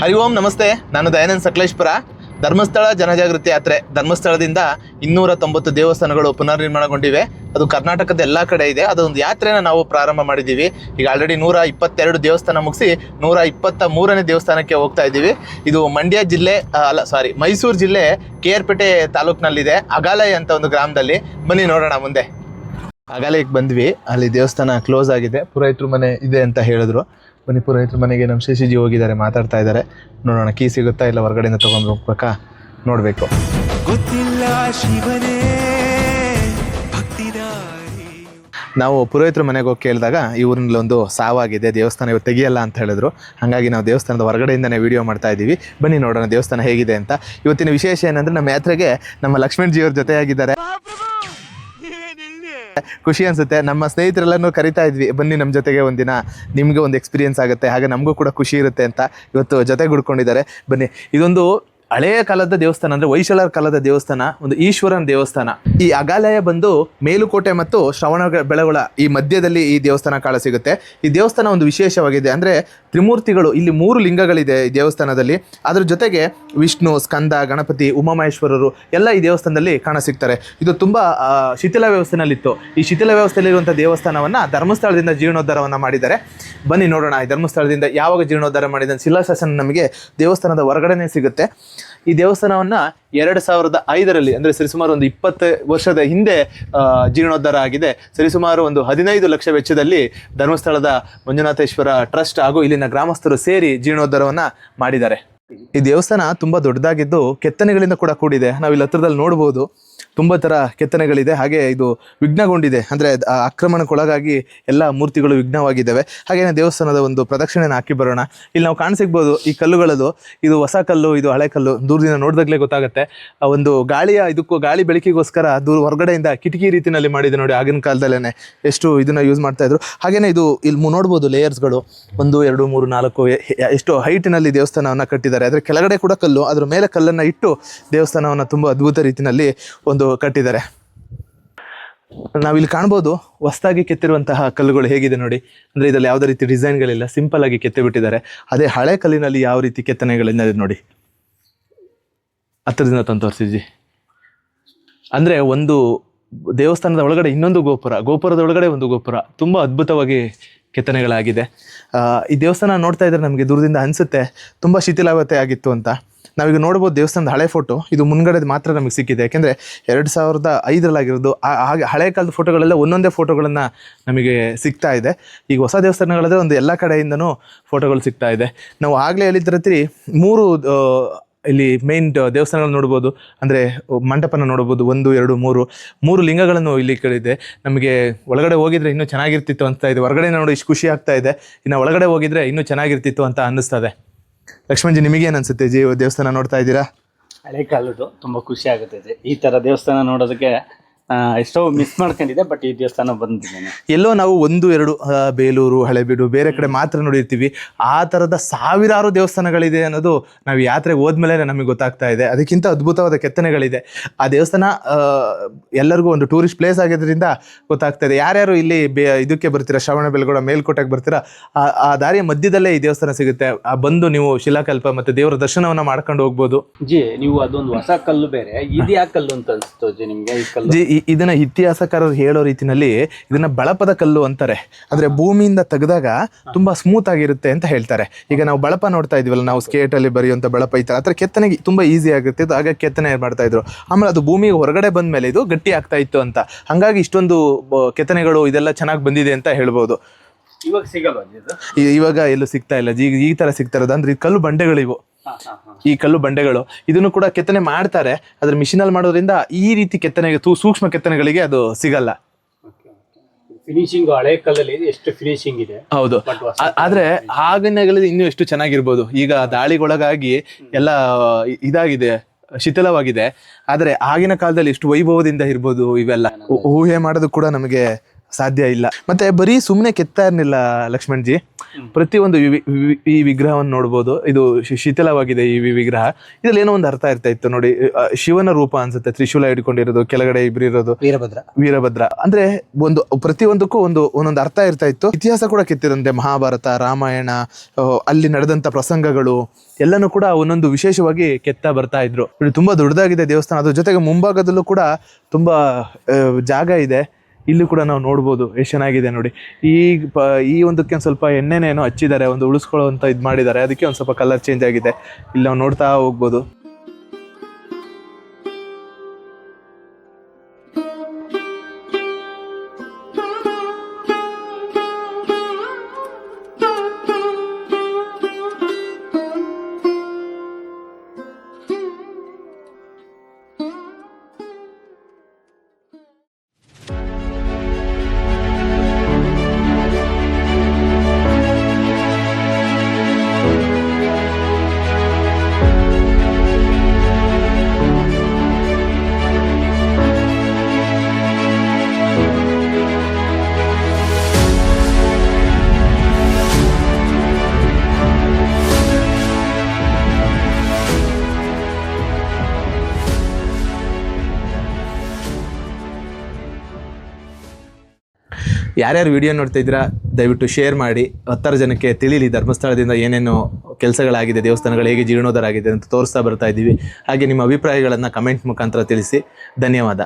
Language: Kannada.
ಹರಿ ಓಂ, ನಮಸ್ತೆ. ನಾನು ದಯಾನಂದ್ ಸಕಲೇಶ್ಪುರ. ಧರ್ಮಸ್ಥಳ ಜನಜಾಗೃತಿ ಯಾತ್ರೆ. ಧರ್ಮಸ್ಥಳದಿಂದ ಇನ್ನೂರ ತೊಂಬತ್ತು ದೇವಸ್ಥಾನಗಳು ಪುನರ್ನಿರ್ಮಾಣಗೊಂಡಿವೆ. ಅದು ಕರ್ನಾಟಕದ ಎಲ್ಲ ಕಡೆ ಇದೆ. ಅದೊಂದು ಯಾತ್ರೆನ ನಾವು ಪ್ರಾರಂಭ ಮಾಡಿದ್ದೀವಿ. ಈಗ ಆಲ್ರೆಡಿ ನೂರ ಇಪ್ಪತ್ತೆರಡು ದೇವಸ್ಥಾನ ಮುಗಿಸಿ ನೂರ ಇಪ್ಪತ್ತ ಮೂರನೇ ದೇವಸ್ಥಾನಕ್ಕೆ ಹೋಗ್ತಾ ಇದ್ದೀವಿ. ಇದು ಮಂಡ್ಯ ಜಿಲ್ಲೆ ಅಲ್ಲ ಸಾರಿ ಮೈಸೂರು ಜಿಲ್ಲೆ ಕೆ ಆರ್ ಪೇಟೆ ತಾಲೂಕಿನಲ್ಲಿದೆ. ಅಗಾಲಯ ಅಂತ ಒಂದು ಗ್ರಾಮದಲ್ಲಿ. ಬನ್ನಿ ನೋಡೋಣ ಮುಂದೆ. ಅಗಾಲಯಕ್ಕೆ ಬಂದ್ವಿ. ಅಲ್ಲಿ ದೇವಸ್ಥಾನ ಕ್ಲೋಸ್ ಆಗಿದೆ. ಪುರೋಹಿತರು ಮನೆ ಇದೆ ಅಂತ ಹೇಳಿದ್ರು. ಬನ್ನಿ ಪುರೋಹಿತರ ಮನೆಗೆ ನಮ್ಮ ಶಶಿಜಿ ಹೋಗಿದ್ದಾರೆ ಮಾತಾಡ್ತಾ ಇದ್ದಾರೆ. ನೋಡೋಣ ಕೀ ಸಿಗುತ್ತಾ ಇಲ್ಲ ಹೊರಗಡೆಯಿಂದ ತೊಗೊಂಡು ಹೋಗ್ಬೇಕಾ? ನೋಡಬೇಕು. ಗೊತ್ತಿಲ್ಲ ಶಿವನೇ ನಾವು ಪುರೋಹಿತರ ಮನೆಗೆ ಹೋಗಿ ಕೇಳಿದಾಗ ಈ ಊರಿನಲ್ಲಿ ಒಂದು ಸಾವಾಗಿದೆ ದೇವಸ್ಥಾನ ಇವತ್ತು ತೆಗಿಯಲ್ಲ ಅಂತ ಹೇಳಿದ್ರು. ಹಾಗಾಗಿ ನಾವು ದೇವಸ್ಥಾನದ ಹೊರಗಡೆಯಿಂದನೇ ವಿಡಿಯೋ ಮಾಡ್ತಾ ಇದ್ದೀವಿ. ಬನ್ನಿ ನೋಡೋಣ ದೇವಸ್ಥಾನ ಹೇಗಿದೆ ಅಂತ. ಇವತ್ತಿನ ವಿಶೇಷ ಏನಂದ್ರೆ ನಮ್ಮ ಯಾತ್ರೆಗೆ ನಮ್ಮ ಲಕ್ಷ್ಮಣ್ ಜಿಯವ್ರ ಜೊತೆಯಾಗಿದ್ದಾರೆ. ಖುಷಿ ಅನ್ಸುತ್ತೆ. ನಮ್ಮ ಸ್ನೇಹಿತರೆಲ್ಲನೂ ಕರಿತಾ ಇದ್ವಿ, ಬನ್ನಿ ನಮ್ಮ ಜೊತೆಗೆ ಒಂದಿನ, ನಿಮಗೆ ಒಂದು ಎಕ್ಸ್ಪೀರಿಯನ್ಸ್ ಆಗುತ್ತೆ, ಹಾಗೆ ನಮಗೂ ಕೂಡ ಖುಷಿ ಇರುತ್ತೆ ಅಂತ ಇವತ್ತು ಜೊತೆ ಹುಡ್ಕೊಂಡಿದ್ದಾರೆ ಬನ್ನಿ, ಇದೊಂದು ಹಳೆಯ ಕಾಲದ ದೇವಸ್ಥಾನ ಅಂದ್ರೆ ವೈಶಾಲರ ಕಾಲದ ದೇವಸ್ಥಾನ, ಒಂದು ಈಶ್ವರನ ದೇವಸ್ಥಾನ. ಈ ಅಗಾಲಯ ಬಂದು ಮೇಲುಕೋಟೆ ಮತ್ತು ಶ್ರವಣ ಬೆಳಗೊಳ ಈ ಮಧ್ಯದಲ್ಲಿ ಈ ದೇವಸ್ಥಾನ ಕಾಣ ಸಿಗುತ್ತೆ. ಈ ದೇವಸ್ಥಾನ ಒಂದು ವಿಶೇಷವಾಗಿದೆ ಅಂದ್ರೆ ತ್ರಿಮೂರ್ತಿಗಳು, ಇಲ್ಲಿ ಮೂರು ಲಿಂಗಗಳಿದೆ ಈ ದೇವಸ್ಥಾನದಲ್ಲಿ. ಅದ್ರ ಜೊತೆಗೆ ವಿಷ್ಣು, ಸ್ಕಂದ, ಗಣಪತಿ, ಉಮಾಮಹೇಶ್ವರರು ಎಲ್ಲ ಈ ದೇವಸ್ಥಾನದಲ್ಲಿ ಕಾಣ ಸಿಗ್ತಾರೆ. ಇದು ತುಂಬಾ ಶಿಥಿಲ ವ್ಯವಸ್ಥೆನಲ್ಲಿತ್ತು. ಈ ಶಿಥಿಲ ವ್ಯವಸ್ಥೆಯಲ್ಲಿರುವಂಥ ದೇವಸ್ಥಾನವನ್ನ ಧರ್ಮಸ್ಥಳದಿಂದ ಜೀರ್ಣೋದ್ಧಾರವನ್ನ ಮಾಡಿದ್ದಾರೆ. ಬನ್ನಿ ನೋಡೋಣ ಈ ಧರ್ಮಸ್ಥಳದಿಂದ ಯಾವಾಗ ಜೀರ್ಣೋದ್ಧಾರ ಮಾಡಿದ ಶಿಲಾಶಾಸನ ನಮಗೆ ದೇವಸ್ಥಾನದ ಹೊರಗಡೆನೆ ಸಿಗುತ್ತೆ. ಈ ದೇವಸ್ಥಾನವನ್ನ ಎರಡು ಸಾವಿರದ ಐದರಲ್ಲಿ, ಅಂದ್ರೆ ಸರಿಸುಮಾರು ಒಂದು ಇಪ್ಪತ್ತು ವರ್ಷದ ಹಿಂದೆ ಜೀರ್ಣೋದ್ಧಾರ ಆಗಿದೆ. ಸರಿಸುಮಾರು ಒಂದು ಹದಿನೈದು ಲಕ್ಷ ವೆಚ್ಚದಲ್ಲಿ ಧರ್ಮಸ್ಥಳದ ಮಂಜುನಾಥೇಶ್ವರ ಟ್ರಸ್ಟ್ ಹಾಗೂ ಇಲ್ಲಿನ ಗ್ರಾಮಸ್ಥರು ಸೇರಿ ಜೀರ್ಣೋದ್ಧಾರವನ್ನ ಮಾಡಿದ್ದಾರೆ. ಈ ದೇವಸ್ಥಾನ ತುಂಬಾ ದೊಡ್ಡದಾಗಿದ್ದು ಕೆತ್ತನೆಗಳಿಂದ ಕೂಡ ಕೂಡಿದೆ. ನಾವು ಇಲ್ಲಿ ಹತ್ರದಲ್ಲಿ ನೋಡಬಹುದು ತುಂಬಾ ಥರ ಕೆತ್ತನೆಗಳಿದೆ. ಹಾಗೆ ಇದು ವಿಘ್ನಗೊಂಡಿದೆ. ಅಂದ್ರೆ ಆಕ್ರಮಣಕ್ಕೊಳಗಾಗಿ ಎಲ್ಲ ಮೂರ್ತಿಗಳು ವಿಘ್ನವಾಗಿದ್ದಾವೆ. ಹಾಗೆಯೇ ದೇವಸ್ಥಾನದ ಒಂದು ಪ್ರದಕ್ಷಿಣೆನ ಹಾಕಿ ಬರೋಣ. ಇಲ್ಲಿ ನಾವು ಕಾಣಸಿಗ್ಬೋದು ಈ ಕಲ್ಲುಗಳದು. ಇದು ಹೊಸ ಕಲ್ಲು, ಇದು ಹಳೆ ಕಲ್ಲು. ದೂರದಿಂದ ನೋಡಿದಾಗಲೇ ಗೊತ್ತಾಗುತ್ತೆ. ಒಂದು ಗಾಳಿಯ ಇದಕ್ಕೂ, ಗಾಳಿ ಬೆಳಕಿಗೋಸ್ಕರ ದೂರ ಹೊರಗಡೆಯಿಂದ ಕಿಟಕಿ ರೀತಿಯಲ್ಲಿ ಮಾಡಿದೆ ನೋಡಿ ಆಗಿನ ಕಾಲದಲ್ಲೇನೆ ಎಷ್ಟು ಇದನ್ನ ಯೂಸ್ ಮಾಡ್ತಾ ಇದ್ರು. ಹಾಗೇನೆ ಇದು ಇಲ್ಲಿ ನೋಡ್ಬೋದು ಲೇಯರ್ಸ್ಗಳು ಒಂದು, ಎರಡು, ಮೂರು, ನಾಲ್ಕು ಎಷ್ಟು ಹೈಟಿನಲ್ಲಿ ದೇವಸ್ಥಾನವನ್ನ ಕಟ್ಟಿದ್ದಾರೆ. ಅದರ ಕೆಳಗಡೆ ಕೂಡ ಕಲ್ಲು. ಅದರ ಮೇಲೆ ಕಲ್ಲನ್ನ ಇಟ್ಟು ದೇವಸ್ಥಾನವನ್ನ ತುಂಬಾ ಅದ್ಭುತ ರೀತಿಯಲ್ಲಿ ಒಂದು ಕಟ್ಟಿದ್ದಾರೆ. ನಾವಿಲ್ಲಿ ಕಾಣ್ಬೋದು ಹೊಸದಾಗಿ ಕೆತ್ತಿರುವಂತಹ ಕಲ್ಲುಗಳು ಹೇಗಿದೆ ನೋಡಿ. ಅಂದ್ರೆ ಇದರಲ್ಲಿ ಯಾವುದೇ ರೀತಿ ಡಿಸೈನ್ಗಳಿಲ್ಲ, ಸಿಂಪಲ್ ಆಗಿ ಕೆತ್ತಿ ಬಿಟ್ಟಿದ್ದಾರೆ. ಅದೇ ಹಳೆ ಕಲ್ಲಿನಲ್ಲಿ ಯಾವ ರೀತಿ ಕೆತ್ತನೆಗಳಿಂದ ನೋಡಿ. ಹತ್ತಿರದಿಂದ ತಂದು ತೋರಿಸಿಜಿ ಅಂದ್ರೆ ಒಂದು ದೇವಸ್ಥಾನದ ಒಳಗಡೆ ಇನ್ನೊಂದು ಗೋಪುರ, ಗೋಪುರದ ಒಳಗಡೆ ಒಂದು ಗೋಪುರ. ತುಂಬಾ ಅದ್ಭುತವಾಗಿ ಕೆತ್ತನೆಗಳಾಗಿದೆ. ಈ ದೇವಸ್ಥಾನ ನೋಡ್ತಾ ಇದ್ರೆ ನಮಗೆ ದೂರದಿಂದ ಅನ್ಸುತ್ತೆ, ತುಂಬಾ ಶಿಥಿಲಾವತೆ ಆಗಿತ್ತು ಅಂತ. ನಾವೀಗ ನೋಡ್ಬೋದು ದೇವಸ್ಥಾನದ ಹಳೆ ಫೋಟೋ ಇದು ಮುಂದ್ಗಡೆ ಮಾತ್ರ ನಮಗೆ ಸಿಕ್ಕಿದೆ. ಯಾಕೆಂದರೆ ಎರಡು ಸಾವಿರದ ಐದರಲ್ಲಾಗಿರೋದು ಹಾಗೆ ಹಳೆ ಕಾಲದ ಫೋಟೋಗಳೆಲ್ಲ ಒಂದೊಂದೇ ಫೋಟೋಗಳನ್ನು ನಮಗೆ ಸಿಗ್ತಾ ಇದೆ. ಈಗ ಹೊಸ ದೇವಸ್ಥಾನಗಳಾದರೆ ಒಂದು ಎಲ್ಲ ಕಡೆಯಿಂದನೂ ಫೋಟೋಗಳು ಸಿಗ್ತಾ ಇದೆ. ನಾವು ಆಗಲೇ ಹೇಳಿದ್ರತ್ರಿ ಮೂರು ಇಲ್ಲಿ ಮೇನ್ ದೇವಸ್ಥಾನಗಳನ್ನ ನೋಡ್ಬೋದು ಅಂದರೆ ಮಂಟಪನ ನೋಡ್ಬೋದು ಒಂದು, ಎರಡು, ಮೂರು ಮೂರು ಲಿಂಗಗಳನ್ನು ಇಲ್ಲಿ ಕೇಳಿದೆ. ನಮಗೆ ಒಳಗಡೆ ಹೋಗಿದ್ರೆ ಇನ್ನೂ ಚೆನ್ನಾಗಿರ್ತಿತ್ತು ಅಂತ ಇದೆ. ಹೊರಗಡೆ ನೋಡಿ, ಇಷ್ಟು ಖುಷಿ ಆಗ್ತಾ ಇದೆ. ಇನ್ನು ಒಳಗಡೆ ಹೋಗಿದ್ರೆ ಇನ್ನೂ ಚೆನ್ನಾಗಿರ್ತಿತ್ತು ಅಂತ ಅನ್ನಿಸ್ತದೆ. ಲಕ್ಷ್ಮಣಜಿ ನಿಮಗೇನು ಅನ್ಸುತ್ತೆ? ಜೀವ ದೇವಸ್ಥಾನ ನೋಡ್ತಾ ಇದ್ದೀರಾ? ಹಳೆ ಕಾಲದ್ದು ತುಂಬಾ ಖುಷಿ ಆಗುತ್ತೆ. ಈ ತರ ದೇವಸ್ಥಾನ ನೋಡೋದಕ್ಕೆ ಎಷ್ಟೋ ಮಿಸ್ ಮಾಡ್ಕೊಂಡಿದ್ದೆ ಬಟ್ ಈ ದೇವಸ್ಥಾನ ಬಂದಿದ್ದೇನೆ. ಎಲ್ಲೋ ನಾವು ಒಂದು ಎರಡು ಆ, ಬೇಲೂರು ಹಳೆಬೀಡು ಬೇರೆ ಕಡೆ ಮಾತ್ರ ನೋಡಿರ್ತೀವಿ. ಆ ಥರದ ಸಾವಿರಾರು ದೇವಸ್ಥಾನಗಳಿದೆ ಅನ್ನೋದು ನಾವು ಯಾತ್ರೆ ಹೋದ್ಮೇಲೆ ನಮಗೆ ಗೊತ್ತಾಗ್ತಾ ಇದೆ. ಅದಕ್ಕಿಂತ ಅದ್ಭುತವಾದ ಕೆತ್ತನೆಗಳಿದೆ. ಆ ದೇವಸ್ಥಾನ ಆ, ಎಲ್ಲರಿಗೂ ಒಂದು ಟೂರಿಸ್ಟ್ ಪ್ಲೇಸ್ ಆಗಿದ್ರಿಂದ ಗೊತ್ತಾಗ್ತಾ ಇದೆ. ಯಾರ್ಯಾರು ಇಲ್ಲಿ ಬೇ ಇದಕ್ಕೆ ಬರ್ತೀರಾ ಶ್ರವಣ ಬೆಳಗೋಡ ಮೇಲ್ಕೋಟೆಗೆ ಬರ್ತೀರಾ ಆ ಆ ದಾರಿಯ ಮಧ್ಯದಲ್ಲೇ ಈ ದೇವಸ್ಥಾನ ಸಿಗುತ್ತೆ. ಆ ಬಂದು ನೀವು ಶಿಲಾಕಲ್ಪ ಮತ್ತು ದೇವರ ದರ್ಶನವನ್ನ ಮಾಡ್ಕೊಂಡು ಹೋಗ್ಬೋದು. ಜಿ ನೀವು ಅದೊಂದು ಹೊಸ ಕಲ್ಲು ಬೇರೆ. ಇದು ಯಾಕೆ ಕಲ್ಲು ಅಂತ ಅನ್ಸ್ತು ಜಿ ನಿಮ್ಗೆ ಈ ಕಲ್ಲು? ಜಿ ಇದನ್ನ ಇತಿಹಾಸಕಾರರು ಹೇಳೋ ರೀತಿನಲ್ಲಿ ಇದನ್ನ ಬಳಪದ ಕಲ್ಲು ಅಂತಾರೆ. ಅಂದ್ರೆ ಭೂಮಿಯಿಂದ ತೆಗೆದಾಗ ತುಂಬಾ ಸ್ಮೂತ್ ಆಗಿರುತ್ತೆ ಅಂತ ಹೇಳ್ತಾರೆ. ಈಗ ನಾವು ಬಳಪ ನೋಡ್ತಾ ಇದೀವಲ್ಲ ನಾವು ಸ್ಕೇಟ್ ಅಲ್ಲಿ ಬರೆಯುವಂತ ಬಳಪ ಈ ತರ. ಆತರ ಕೆತ್ತನೆಗೆ ತುಂಬಾ ಈಸಿ ಆಗುತ್ತೆ ಆಗ ಕೆತ್ತನೆ ಮಾಡ್ತಾ ಇದ್ರು. ಆಮೇಲೆ ಅದು ಭೂಮಿಗೆ ಹೊರಗಡೆ ಬಂದ ಮೇಲೆ ಇದು ಗಟ್ಟಿ ಆಗ್ತಾ ಇತ್ತು ಅಂತ. ಹಂಗಾಗಿ ಇಷ್ಟೊಂದು ಕೆತ್ತನೆಗಳು ಇದೆಲ್ಲ ಚೆನ್ನಾಗಿ ಬಂದಿದೆ ಅಂತ ಹೇಳ್ಬೋದು. ಇವಾಗ ಸಿಗಲ್ಲ ಇವಾಗ ಎಲ್ಲೂ ಸಿಗ್ತಾ ಇಲ್ಲ. ಈ ತರ ಸಿಗ್ತಾ ಇರೋದು. ಅಂದ್ರೆ ಈ ಕಲ್ಲು ಬಂಡೆಗಳಿವು. ಈ ಕಲ್ಲು ಬಂಡೆಗಳು ಇದನ್ನು ಕೂಡ ಕೆತ್ತನೆ ಮಾಡ್ತಾರೆ ಅದ್ರ ಮಿಷಿನ್ ಅಲ್ಲಿ ಮಾಡೋದ್ರಿಂದ ಈ ರೀತಿ ಕೆತ್ತನೆಗೆ ಸೂಕ್ಷ್ಮ ಕೆತ್ತನೆಗಳಿಗೆ ಅದು ಸಿಗಲ್ಲ. ಫಿನಿಶಿಂಗ್ ಹಳೆ ಕಲ್ಲಲ್ಲಿ ಎಷ್ಟು ಫಿನಿಶಿಂಗ್ ಇದೆ. ಹೌದು. ಆದ್ರೆ ಆಗಿನಗಳಲ್ಲಿ ಇನ್ನೂ ಎಷ್ಟು ಚೆನ್ನಾಗಿರ್ಬೋದು. ಈಗ ದಾಳಿಗೊಳಗಾಗಿ ಎಲ್ಲ ಇದಾಗಿದೆ ಶಿಥಿಲವಾಗಿದೆ. ಆದ್ರೆ ಆಗಿನ ಕಾಲದಲ್ಲಿ ಎಷ್ಟು ವೈಭವದಿಂದ ಇರ್ಬೋದು ಇವೆಲ್ಲ. ಊಹೆ ಮಾಡೋದು ಕೂಡ ನಮಗೆ ಸಾಧ್ಯ ಇಲ್ಲ. ಮತ್ತೆ ಬರೀ ಸುಮ್ಮನೆ ಕೆತ್ತಾ ಇರ್ಲಿಲ್ಲ ಲಕ್ಷ್ಮಣ್ ಜಿ ಪ್ರತಿಯೊಂದು ಈ ವಿಗ್ರಹವನ್ನು ನೋಡ್ಬೋದು. ಇದು ಶಿಥಿಲವಾಗಿದೆ ಈ ವಿಗ್ರಹ. ಇದ್ರಲ್ಲಿ ಏನೋ ಒಂದು ಅರ್ಥ ಇರ್ತಾ ಇತ್ತು ನೋಡಿ. ಶಿವನ ರೂಪ ಅನ್ಸುತ್ತೆ. ತ್ರಿಶೂಲ ಹಿಡ್ಕೊಂಡಿರೋದು ಕೆಳಗಡೆ ಇಬ್ರು ಇರೋದು. ವೀರಭದ್ರ. ವೀರಭದ್ರ. ಅಂದ್ರೆ ಒಂದು ಪ್ರತಿಯೊಂದಕ್ಕೂ ಒಂದು ಒಂದೊಂದು ಅರ್ಥ ಇರ್ತಾ ಇತ್ತು. ಇತಿಹಾಸ ಕೂಡ ಕೆತ್ತಿರಂತೆ ಮಹಾಭಾರತ ರಾಮಾಯಣ ಅಲ್ಲಿ ನಡೆದಂತ ಪ್ರಸಂಗಗಳು ಎಲ್ಲನೂ ಕೂಡ ಒಂದೊಂದು ವಿಶೇಷವಾಗಿ ಕೆತ್ತಾ ಬರ್ತಾ ಇದ್ರು. ಇದು ತುಂಬಾ ದೊಡ್ಡದಾಗಿದೆ ದೇವಸ್ಥಾನ. ಅದ್ರ ಜೊತೆಗೆ ಮುಂಭಾಗದಲ್ಲೂ ಕೂಡ ತುಂಬಾ ಜಾಗ ಇದೆ. ಇಲ್ಲೂ ಕೂಡ ನಾವು ನೋಡ್ಬೋದು, ಎಷ್ಟು ಚೆನ್ನಾಗಿದೆ ನೋಡಿ. ಈ ಪ, ಈ ಒಂದಕ್ಕೆ ಒಂದು ಸ್ವಲ್ಪ ಎಣ್ಣೆನೇನೋ ಹಚ್ಚಿದ್ದಾರೆ, ಒಂದು ಉಳಿಸ್ಕೊಳ್ಳುವಂತ ಇದು ಮಾಡಿದ್ದಾರೆ. ಅದಕ್ಕೆ ಒಂದು ಸ್ವಲ್ಪ ಕಲರ್ ಚೇಂಜ್ ಆಗಿದೆ. ಇಲ್ಲಿ ನಾವು ನೋಡ್ತಾ ಹೋಗ್ಬೋದು. ಯಾರ್ಯಾರು ವಿಡಿಯೋ ನೋಡ್ತಾ ಇದ್ದೀರಾ, ದಯವಿಟ್ಟು ಶೇರ್ ಮಾಡಿ. ಹತ್ತಾರು ಜನಕ್ಕೆ ತಿಳಿಲಿ, ಧರ್ಮಸ್ಥಳದಿಂದ ಏನೇನು ಕೆಲಸಗಳಾಗಿದೆ, ದೇವಸ್ಥಾನಗಳು ಹೇಗೆ ಜೀರ್ಣೋದ್ಧಾರ ಆಗಿದೆ ಅಂತ ತೋರಿಸ್ತಾ ಬರ್ತಾ ಇದ್ದೀವಿ. ಹಾಗೆ ನಿಮ್ಮ ಅಭಿಪ್ರಾಯಗಳನ್ನು ಕಮೆಂಟ್ ಮುಖಾಂತರ ತಿಳಿಸಿ. ಧನ್ಯವಾದ.